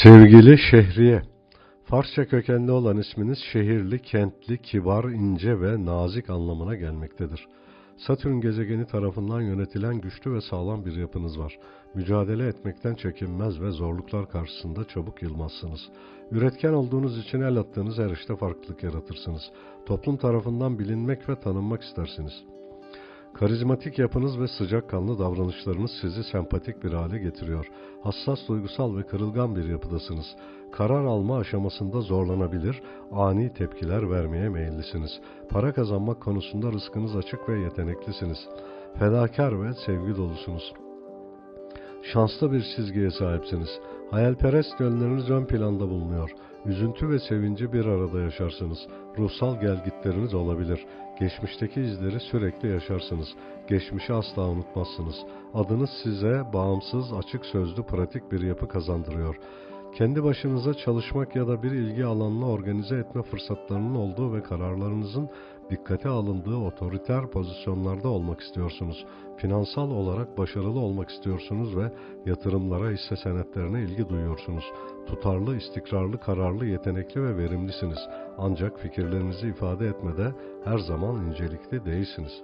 Sevgili Şehriye, Farsça kökenli olan isminiz şehirli, kentli, kibar, ince ve nazik anlamına gelmektedir. Satürn gezegeni tarafından yönetilen güçlü ve sağlam bir yapınız var. Mücadele etmekten çekinmez ve zorluklar karşısında çabuk yılmazsınız. Üretken olduğunuz için el attığınız her işte farklılık yaratırsınız. Toplum tarafından bilinmek ve tanınmak istersiniz. Karizmatik yapınız ve sıcakkanlı davranışlarınız sizi sempatik bir hale getiriyor. Hassas, duygusal ve kırılgan bir yapıdasınız. Karar alma aşamasında zorlanabilir, ani tepkiler vermeye meyillisiniz. Para kazanmak konusunda rızkınız açık ve yeteneklisiniz. Fedakar ve sevgi dolusunuz. Şanslı bir çizgiye sahipsiniz. Hayalperest yönleriniz ön planda bulunuyor. Üzüntü ve sevinci bir arada yaşarsınız. Ruhsal gelgitleriniz olabilir. Geçmişteki izleri sürekli yaşarsınız. Geçmişi asla unutmazsınız. Adınız size bağımsız, açık sözlü, pratik bir yapı kazandırıyor. Kendi başınıza çalışmak ya da bir ilgi alanını organize etme fırsatlarının olduğu ve kararlarınızın dikkate alındığı otoriter pozisyonlarda olmak istiyorsunuz. Finansal olarak başarılı olmak istiyorsunuz ve yatırımlara, hisse senetlerine ilgi duyuyorsunuz. Tutarlı, istikrarlı, kararlı, yetenekli ve verimlisiniz. Ancak fikirlerinizi ifade etmede her zaman incelikli değilsiniz.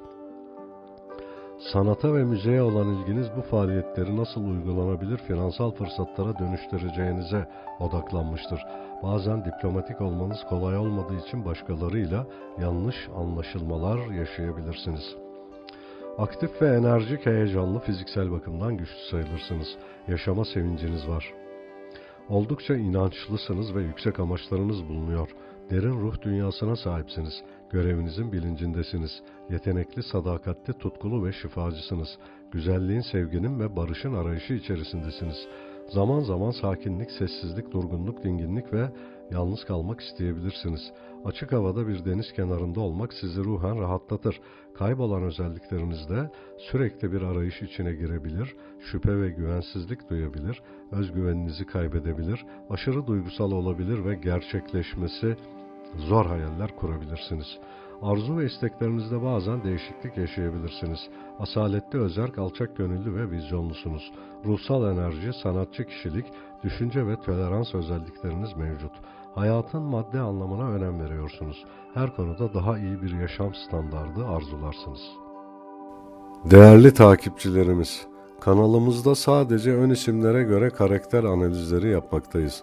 Sanata ve müzeye olan ilginiz bu faaliyetleri nasıl uygulanabilir finansal fırsatlara dönüştüreceğinize odaklanmıştır. Bazen diplomatik olmanız kolay olmadığı için başkalarıyla yanlış anlaşılmalar yaşayabilirsiniz. Aktif ve enerjik, heyecanlı, fiziksel bakımdan güçlü sayılırsınız. Yaşama sevinciniz var. Oldukça inançlısınız ve yüksek amaçlarınız bulunuyor. Derin ruh dünyasına sahipsiniz. Görevinizin bilincindesiniz. Yetenekli, sadakatli, tutkulu ve şifacısınız. Güzelliğin, sevginin ve barışın arayışı içerisindesiniz. Zaman zaman sakinlik, sessizlik, durgunluk, dinginlik ve yalnız kalmak isteyebilirsiniz. Açık havada bir deniz kenarında olmak sizi ruhen rahatlatır. Kaybolan özelliklerinizde sürekli bir arayış içine girebilir, şüphe ve güvensizlik duyabilir, özgüveninizi kaybedebilir, aşırı duygusal olabilir ve gerçekleşmesi zor hayaller kurabilirsiniz. Arzu ve isteklerinizde bazen değişiklik yaşayabilirsiniz. Asaletli, özerk, alçak gönüllü ve vizyonlusunuz. Ruhsal enerji, sanatçı kişilik, düşünce ve tolerans özellikleriniz mevcut. Hayatın madde anlamına önem veriyorsunuz. Her konuda daha iyi bir yaşam standardı arzularsınız. Değerli takipçilerimiz, kanalımızda sadece ön isimlere göre karakter analizleri yapmaktayız.